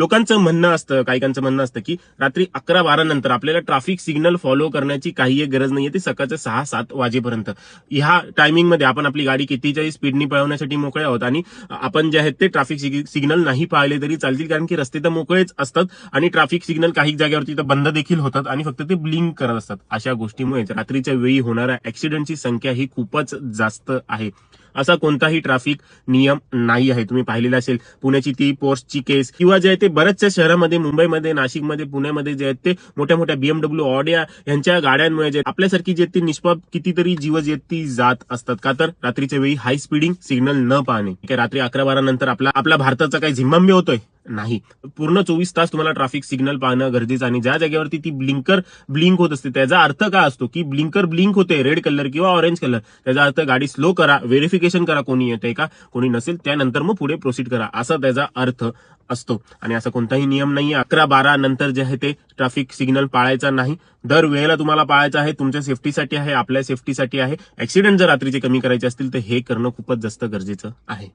लोकांचं म्हणणं असतं काहीकांचं म्हणणं असतं की रात्री अकरा बारा नंतर आपल्याला ट्रॅफिक सिग्नल फॉलो करण्याची काही गरज नाहीये ते सकाळचं सहा सात वाजेपर्यंत. ह्या टायमिंगमध्ये आपण आपली गाडी कितीच्याही स्पीडनी पळवण्यासाठी मोकळे आहोत आणि आपण जे आहेत ते ट्रॅफिक सिग्नल नाही पाळले तरी चालतील कारण की रस्ते तर मोकळेच असतात आणि ट्रॅफिक सिग्नल काही जागेवरती तर बंद देखील होतात आणि फक्त ते ब्लिंक करत असतात. अशा गोष्टीमुळे रात्रीच्या वेळी होणाऱ्या ऍक्सिडेंटची संख्या ही खूपच जास्त आहे. असा कोणताही ट्रॅफिक नियम नाही आहे. तुम्ही पाहिलेला असेल पुण्याची ती पोर्सची केस किंवा जे आहे ते बऱ्याचशा शहरामध्ये मुंबईमध्ये नाशिकमध्ये पुण्यामध्ये जे आहेत ते मोठ्या मोठ्या बीएमडब्ल्यू ऑडिया यांच्या गाड्यांमुळे जे आपल्यासारखी जे ती निष्पाप कितीतरी जीव जे ती जात असतात. का तर रात्रीच्या वेळी हाय स्पीडिंग सिग्नल न पाहणे. रात्री अकरा बारा नंतर आपला आपला भारताचा काही झिम्बाब्वे होतोय? नाही. पूर्ण चोवीस तास तुम्हाला ट्रॅफिक सिग्नल पाहणं गरजेचं आणि ज्या जागेवरती ती ब्लिंकर ब्लिंक होत असते त्याचा अर्थ काय असतो की ब्लिंकर ब्लिंक होते रेड कलर किंवा ऑरेंज कलर त्याचा अर्थ गाडी स्लो करा व्हेरिफिकेशन करा कोणी येते का कोणी नसेल त्यानंतर मग पुढे प्रोसीड करा. असा त्याचा अर्थ असतो. आणि असा कोणताही नियम नाहीये. अकरा बारा नंतर जे आहे ते ट्रॅफिक सिग्नल पाळायचा नाही. दर वेळेला तुम्हाला पाळायचं आहे तुमच्या सेफ्टीसाठी आहे आपल्या सेफ्टीसाठी आहे. ऍक्सिडेंट जर रात्रीचे कमी करायचे असतील तर हे करणं खूपच जास्त गरजेचं आहे.